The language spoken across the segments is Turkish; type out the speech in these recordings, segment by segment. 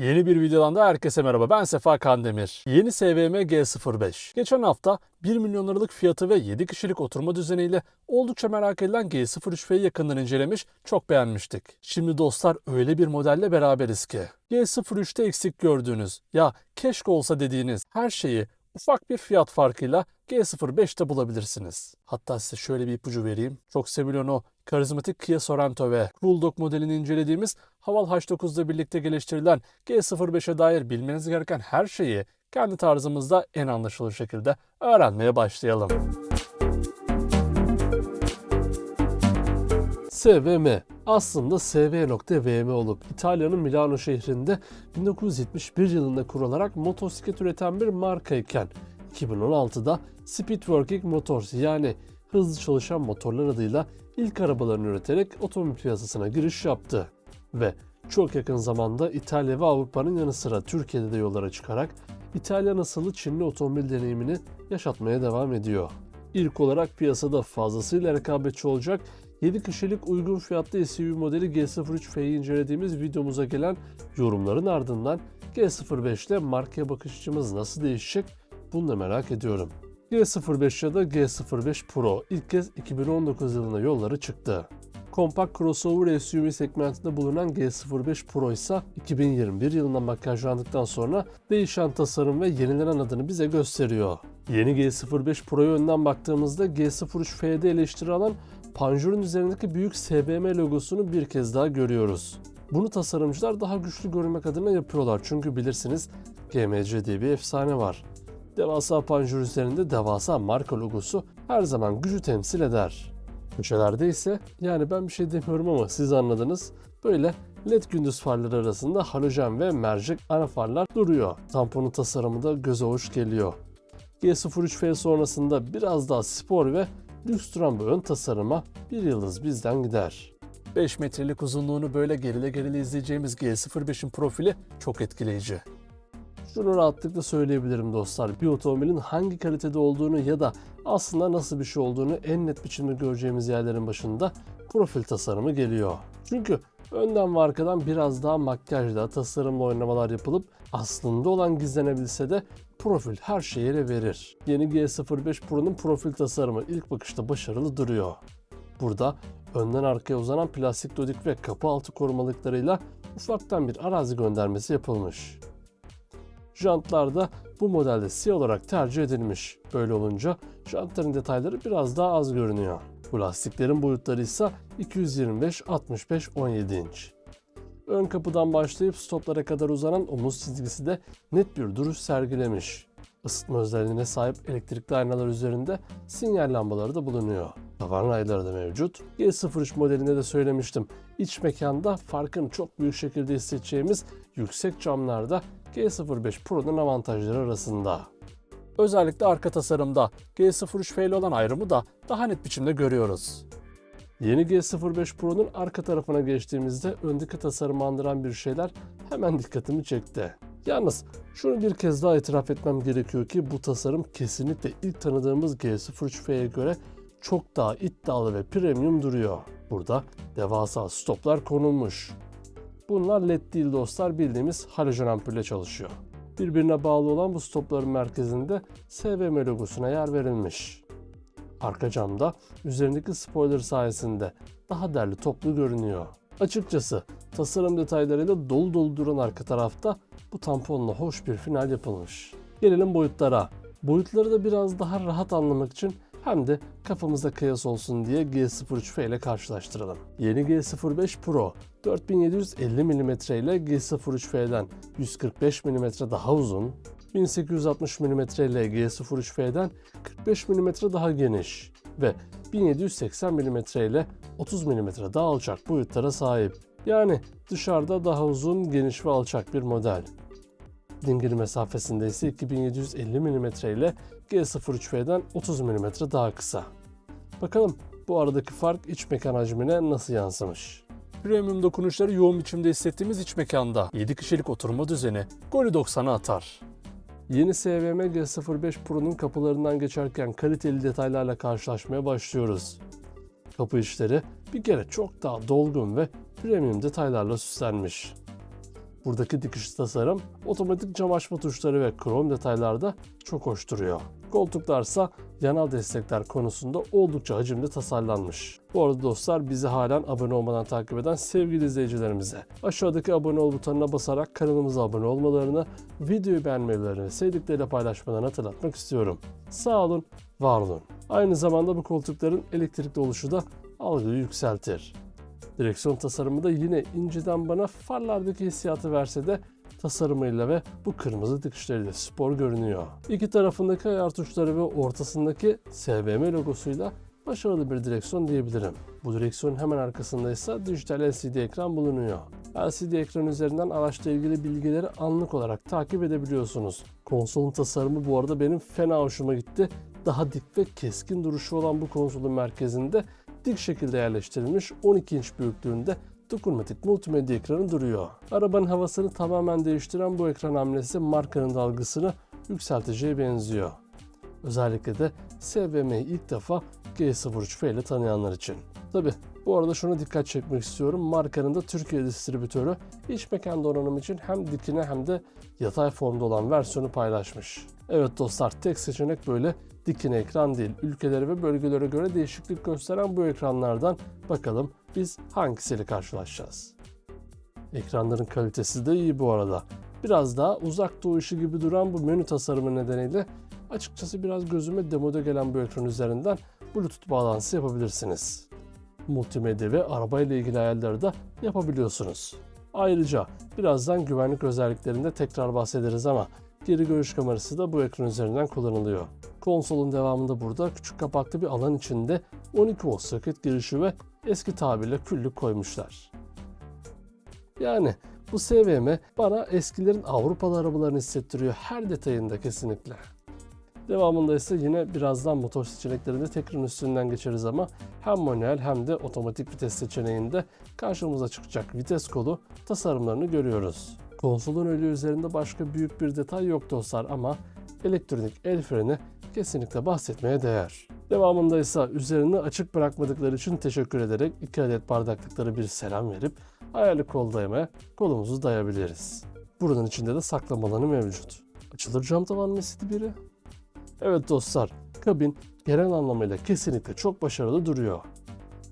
Yeni bir videodan da herkese merhaba. Ben Sefa Kandemir. Yeni SVM G05. Geçen hafta 1 milyon liralık fiyatı ve 7 kişilik oturma düzeniyle oldukça merak edilen G03F'yi yakından incelemiş, çok beğenmiştik. Şimdi dostlar öyle bir modelle beraberiz ki. G03'te eksik gördüğünüz, ya keşke olsa dediğiniz her şeyi ufak bir fiyat farkıyla G05'te bulabilirsiniz. Hatta size şöyle bir ipucu vereyim. Çok sevilen o karizmatik Kia Sorento ve Bulldog modelini incelediğimiz Haval H9'da birlikte geliştirilen G05'e dair bilmeniz gereken her şeyi kendi tarzımızda en anlaşılır şekilde öğrenmeye başlayalım. SVM aslında SV.VM olup İtalya'nın Milano şehrinde 1971 yılında kurularak motosiklet üreten bir markayken 2016'da Speedworking Motors yani hızlı çalışan motorlar adıyla ilk arabalarını üreterek otomobil piyasasına giriş yaptı. Ve çok yakın zamanda İtalya ve Avrupa'nın yanı sıra Türkiye'de de yollara çıkarak İtalyan asıllı Çinli otomobil deneyimini yaşatmaya devam ediyor. İlk olarak piyasada fazlasıyla rekabetçi olacak 7 kişilik uygun fiyatlı SUV modeli G03F'yi incelediğimiz videomuza gelen yorumların ardından G05'te markaya bakış açımız nasıl değişecek bunu da merak ediyorum. G05 ya da G05 Pro ilk kez 2019 yılında yollara çıktı. Kompakt crossover SUV segmentinde bulunan G05 Pro ise 2021 yılında makyajlandıktan sonra değişen tasarım ve yenilenen adını bize gösteriyor. Yeni G05 Pro'ya önden baktığımızda G03F'de eleştiri alan panjurun üzerindeki büyük SBM logosunu bir kez daha görüyoruz. Bunu tasarımcılar daha güçlü görünmek adına yapıyorlar çünkü bilirsiniz GMC diye bir efsane var. Devasa panjur üzerinde devasa marka logosu her zaman gücü temsil eder. Köşelerde ise yani ben bir şey demiyorum ama siz anladınız. Böyle led gündüz farları arasında halojen ve mercek ana farlar duruyor. Tamponun tasarımı da göze hoş geliyor. G03F sonrasında biraz daha spor ve lüks duran bu ön tasarıma bir yıldız bizden gider. 5 metrelik uzunluğunu böyle gerile gerile izleyeceğimiz G05'in profili çok etkileyici. Şunu rahatlıkla söyleyebilirim dostlar. Bir otomobilin hangi kalitede olduğunu ya da aslında nasıl bir şey olduğunu en net biçimde göreceğimiz yerlerin başında profil tasarımı geliyor. Çünkü önden ve arkadan biraz daha makyajla, tasarımla oynamalar yapılıp aslında olan gizlenebilse de profil her şeyi ele verir. Yeni G05 Pro'nun profil tasarımı ilk bakışta başarılı duruyor. Burada önden arkaya uzanan plastik dodik ve kapı altı korumalıklarıyla ufaktan bir arazi göndermesi yapılmış. Jantlar da bu modelde siyah olarak tercih edilmiş. Böyle olunca jantların detayları biraz daha az görünüyor. Bu lastiklerin boyutları ise 225, 65, 17 inç. Ön kapıdan başlayıp stoplara kadar uzanan omuz çizgisi de net bir duruş sergilemiş. Isıtma özelliğine sahip elektrikli aynalar üzerinde sinyal lambaları da bulunuyor. Tavan rayları da mevcut. G03 modelinde de söylemiştim. İç mekanda farkını çok büyük şekilde hissedeceğimiz yüksek camlarda G05 Pro'nun avantajları arasında. Özellikle arka tasarımda G03F ile olan ayrımı da daha net biçimde görüyoruz. Yeni G05 Pro'nun arka tarafına geçtiğimizde öndeki tasarımı andıran bir şeyler hemen dikkatimi çekti. Yalnız şunu bir kez daha itiraf etmem gerekiyor ki bu tasarım kesinlikle ilk tanıdığımız G03F'ye göre çok daha iddialı ve premium duruyor. Burada devasa stoplar konulmuş. Bunlar led değil dostlar bildiğimiz halojen ampulle çalışıyor. Birbirine bağlı olan bu stopların merkezinde SVM logosuna yer verilmiş. Arka camda üzerindeki spoiler sayesinde daha derli toplu görünüyor. Açıkçası tasarım detaylarıyla dolu dolu duran arka tarafta bu tamponla hoş bir final yapılmış. Gelelim boyutlara. Boyutları da biraz daha rahat anlamak için hem de kafamızda kıyas olsun diye G03F ile karşılaştıralım. Yeni G05 Pro 4750 mm ile G03F'den 145 mm daha uzun, 1860 mm ile G03F'den 45 mm daha geniş ve 1780 mm ile 30 mm daha alçak boyutlara sahip. Yani dışarıda daha uzun, geniş ve alçak bir model. Dingil mesafesinde ise 2750 mm ile G03F'den 30 mm daha kısa. Bakalım bu aradaki fark iç mekan hacmine nasıl yansımış? Premium dokunuşları yoğun biçimde hissettiğimiz iç mekanda 7 kişilik oturma düzeni golü 90'a atar. Yeni SVM G05 Pro'nun kapılarından geçerken kaliteli detaylarla karşılaşmaya başlıyoruz. Kapı içleri bir kere çok daha dolgun ve premium detaylarla süslenmiş. Buradaki dikiş tasarım, otomatik cam açma tuşları ve krom detaylarda çok hoş duruyor. Koltuklarsa yanal destekler konusunda oldukça hacimli tasarlanmış. Bu arada dostlar bizi halen abone olmadan takip eden sevgili izleyicilerimize aşağıdaki abone ol butonuna basarak kanalımıza abone olmalarını, videoyu beğenmelerini sevdikleriyle paylaşmalarını hatırlatmak istiyorum. Sağ olun, var olun. Aynı zamanda bu koltukların elektrikli oluşu da algıyı yükseltir. Direksiyon tasarımı da yine inceden bana farlardaki hissiyatı verse de tasarımıyla ve bu kırmızı dikişleriyle spor görünüyor. İki tarafındaki ayar tuşları ve ortasındaki SVM logosuyla başarılı bir direksiyon diyebilirim. Bu direksiyonun hemen arkasında ise dijital LCD ekran bulunuyor. LCD ekran üzerinden araçla ilgili bilgileri anlık olarak takip edebiliyorsunuz. Konsolun tasarımı bu arada benim fena hoşuma gitti. Daha dik ve keskin duruşu olan bu konsolun merkezinde dik şekilde yerleştirilmiş 12 inç büyüklüğünde dokunmatik multimedya ekranı duruyor. Arabanın havasını tamamen değiştiren bu ekran hamlesi markanın dalgasını yükselteceğe benziyor. Özellikle de SVM'yi ilk defa G03F ile tanıyanlar için. Tabi bu arada şuna dikkat çekmek istiyorum. Markanın da Türkiye distribütörü iç mekan donanım için hem dikine hem de yatay formda olan versiyonu paylaşmış. Evet dostlar tek seçenek böyle dikine ekran değil. Ülkelere ve bölgelere göre değişiklik gösteren bu ekranlardan bakalım biz hangisiyle karşılaşacağız. Ekranların kalitesi de iyi bu arada. Biraz daha uzak doğu işi gibi duran bu menü tasarımı nedeniyle açıkçası biraz gözüme demode gelen bu ekran üzerinden Bluetooth bağlantısı yapabilirsiniz. Multimedya ve araba ile ilgili ayarları da yapabiliyorsunuz. Ayrıca birazdan güvenlik özelliklerinde tekrar bahsederiz ama geri görüş kamerası da bu ekran üzerinden kullanılıyor. Konsolun devamında burada küçük kapaklı bir alan içinde 12 volt soket girişi ve eski tabirle küllük koymuşlar. Yani bu SVM bana eskilerin Avrupalı arabalarını hissettiriyor her detayında kesinlikle. Devamında ise yine birazdan motor seçeneklerinde tekrar üstünden geçeriz ama hem manuel hem de otomatik vites seçeneğinde karşımıza çıkacak vites kolu tasarımlarını görüyoruz. Konsolun ölü üzerinde başka büyük bir detay yok dostlar ama elektronik el freni kesinlikle bahsetmeye değer. Devamında ise üzerini açık bırakmadıkları için teşekkür ederek iki adet bardaklıkları bir selam verip ayarlı kol dayamaya kolumuzu dayabiliriz. Buranın içinde de saklama alanı mevcut. Açılır cam tavan mesidi biri. Evet dostlar, kabin genel anlamıyla kesinlikle çok başarılı duruyor.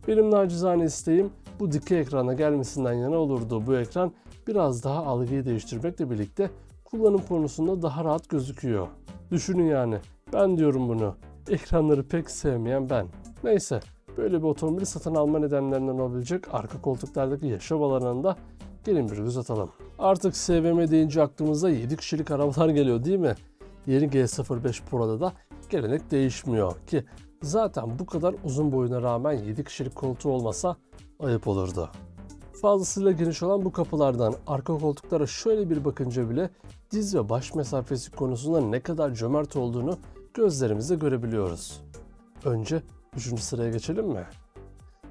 Benim nacizane isteğim bu dikey ekrana gelmesinden yana olurdu. Bu ekran biraz daha algıyı değiştirmekle birlikte kullanım konusunda daha rahat gözüküyor. Düşünün yani, ben diyorum bunu. Ekranları pek sevmeyen ben. Neyse, böyle bir otomobili satın alma nedenlerinden olabilecek arka koltuklardaki yaşam alanında gelin bir göz atalım. Artık SVM deyince aklımıza 7 kişilik arabalar geliyor değil mi? Yeni G05 Pro'da da gelenek değişmiyor ki zaten bu kadar uzun boyuna rağmen 7 kişilik koltuğu olmasa ayıp olurdu. Fazlasıyla geniş olan bu kapılardan arka koltuklara şöyle bir bakınca bile diz ve baş mesafesi konusunda ne kadar cömert olduğunu gözlerimizle görebiliyoruz. Önce 3. sıraya geçelim mi?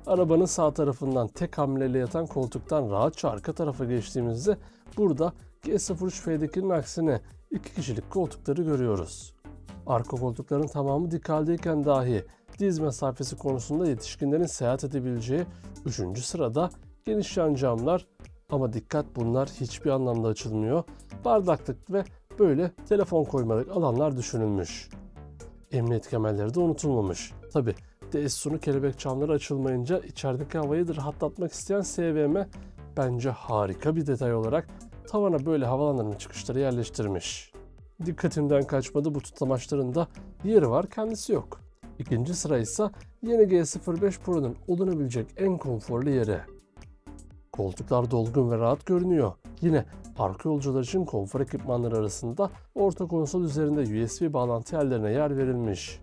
Arabanın sağ tarafından tek hamleyle yatan koltuktan rahatça arka tarafa geçtiğimizde burada G03F'dekinin aksine iki kişilik koltukları görüyoruz. Arka koltukların tamamı dik haldeyken dahi diz mesafesi konusunda yetişkinlerin seyahat edebileceği 3. sırada geniş yan camlar ama dikkat bunlar hiçbir anlamda açılmıyor. Bardaklık ve böyle telefon koymalık alanlar düşünülmüş. Emniyet kemerleri de unutulmamış. Tabi DS sonu kelebek camları açılmayınca içerideki havayı da rahatlatmak isteyen SVM bence harika bir detay olarak tavana böyle havalandırma çıkışları yerleştirmiş. Dikkatimden kaçmadı bu tutamaçların da yeri var kendisi yok. İkinci sıra ise yeni G05 Pro'nun olunabilecek en konforlu yeri. Koltuklar dolgun ve rahat görünüyor. Yine arka yolcular için konfor ekipmanları arasında orta konsol üzerinde USB bağlantı yerlerine yer verilmiş.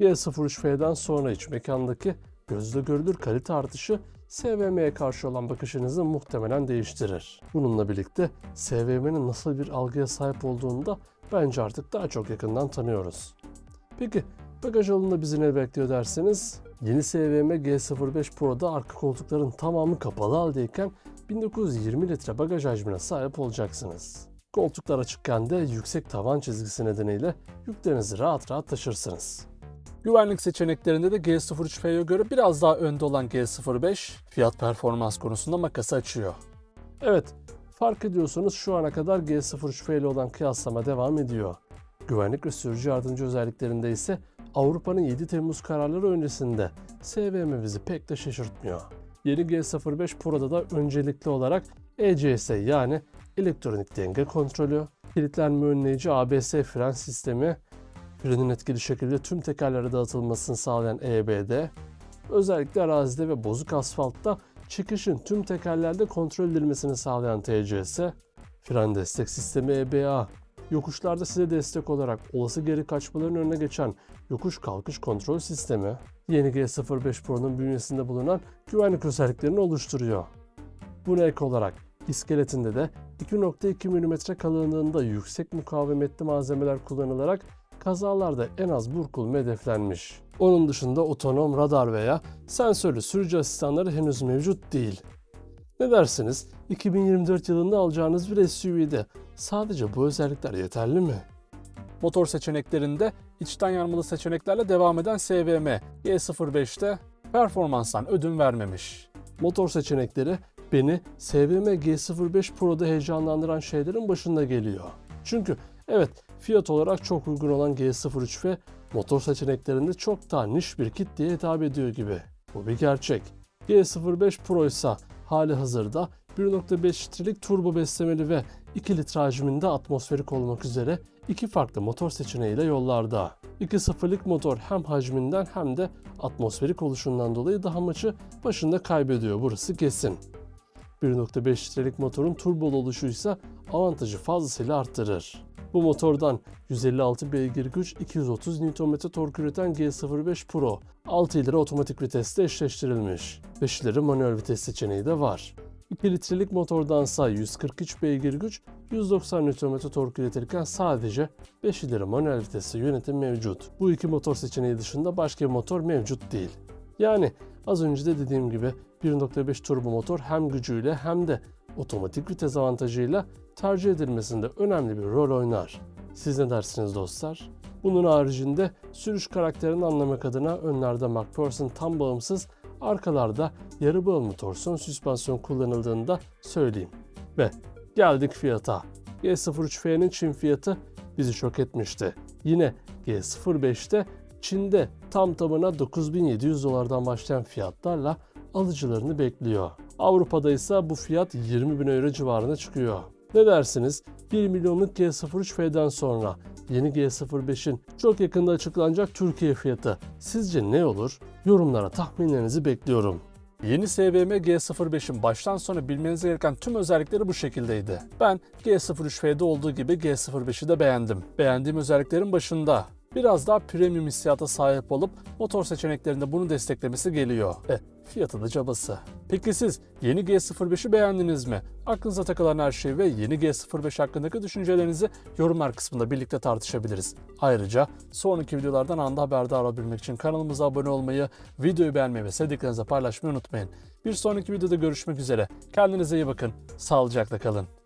G03F'den sonra iç mekandaki gözle görülür kalite artışı SVM'ye karşı olan bakışınızı muhtemelen değiştirir. Bununla birlikte SVM'nin nasıl bir algıya sahip olduğunu da bence artık daha çok yakından tanıyoruz. Peki bagaj alanında bizi ne bekliyor derseniz yeni SVM G05 Pro'da arka koltukların tamamı kapalı haldeyken 1920 litre bagaj hacmine sahip olacaksınız. Koltuklar açıkken de yüksek tavan çizgisi nedeniyle yüklerinizi rahat rahat taşırsınız. Güvenlik seçeneklerinde de G03F'ye göre biraz daha önde olan G05 fiyat performans konusunda makası açıyor. Evet, Fark ediyorsanız şu ana kadar G03F ile olan kıyaslama devam ediyor. Güvenlik ve sürücü yardımcı özelliklerinde ise Avrupa'nın 7 Temmuz kararları öncesinde SVM bizi pek de şaşırtmıyor. Yeni G05 Pro'da da öncelikli olarak ECS yani elektronik denge kontrolü, kilitlenme önleyici ABS fren sistemi, frenin etkili şekilde tüm tekerlere dağıtılmasını sağlayan EBD, özellikle arazide ve bozuk asfaltta çıkışın tüm tekerlerde kontrol edilmesini sağlayan TCS, fren destek sistemi EBA, yokuşlarda size destek olarak olası geri kaçmaların önüne geçen yokuş kalkış kontrol sistemi, yeni G05 Pro'nun bünyesinde bulunan güvenlik özelliklerini oluşturuyor. Buna ek olarak iskeletinde de 2.2 mm kalınlığında yüksek mukavemetli malzemeler kullanılarak kazalarda en az burkulma hedeflenmiş. Onun dışında otonom radar veya sensörlü sürücü asistanları henüz mevcut değil. Ne dersiniz? 2024 yılında alacağınız bir SUV'de sadece bu özellikler yeterli mi? Motor seçeneklerinde içten yanmalı seçeneklerle devam eden SVM G05'te performanstan ödün vermemiş. Motor seçenekleri beni SVM G05 Pro'da heyecanlandıran şeylerin başında geliyor. Çünkü evet fiyat olarak çok uygun olan G03 ve motor seçeneklerinde çok daha niş bir kitleye hitap ediyor gibi. Bu bir gerçek. G05 Pro ise hali hazırda 1.5 litrelik turbo beslemeli ve 2 litre hacminde atmosferik olmak üzere iki farklı motor seçeneğiyle yollarda. 2.0'lık motor hem hacminden hem de atmosferik oluşundan dolayı daha maçı başında kaybediyor burası kesin. 1.5 litrelik motorun turbolu oluşu ise avantajı fazlasıyla arttırır. Bu motordan 156 beygir güç 230 Nm tork üreten G05 Pro 6 ileri otomatik viteste eşleştirilmiş. 5 ileri manuel vites seçeneği de var. 2 litrelik motordansa 143 beygir güç 190 Nm tork üretirken sadece 5 ileri manuel vitesli yönetim mevcut. Bu iki motor seçeneği dışında başka bir motor mevcut değil. Yani az önce de dediğim gibi 1.5 turbo motor hem gücüyle hem de otomatik vites avantajıyla tercih edilmesinde önemli bir rol oynar. Siz ne dersiniz dostlar? Bunun haricinde sürüş karakterini anlamak adına önlerde McPherson tam bağımsız, arkalarda yarı bağımlı torsiyon süspansiyon kullanıldığını da söyleyeyim. Ve geldik fiyata. G03F'nin Çin fiyatı bizi şok etmişti. Yine G05'te Çin'de tam tamına 9700 dolardan başlayan fiyatlarla alıcılarını bekliyor. Avrupa'da ise bu fiyat 20 bin euro civarına çıkıyor. Ne dersiniz? 1 milyonluk G03F'den sonra yeni G05'in çok yakında açıklanacak Türkiye fiyatı sizce ne olur? Yorumlara tahminlerinizi bekliyorum. Yeni SVM G05'in baştan sona bilmeniz gereken tüm özellikleri bu şekildeydi. Ben G03F'de olduğu gibi G05'i de beğendim. Beğendiğim özelliklerin başında biraz daha premium hissiyata sahip olup motor seçeneklerinde bunu desteklemesi geliyor. E, fiyatı da cabası. Peki siz yeni G05'i beğendiniz mi? Aklınıza takılan her şeyi ve yeni G05 hakkındaki düşüncelerinizi yorumlar kısmında birlikte tartışabiliriz. Ayrıca sonraki videolardan anda haberdar olabilmek için kanalımıza abone olmayı, videoyu beğenmeyi ve sevdiklerinizle paylaşmayı unutmayın. Bir sonraki videoda görüşmek üzere. Kendinize iyi bakın. Sağlıcakla kalın.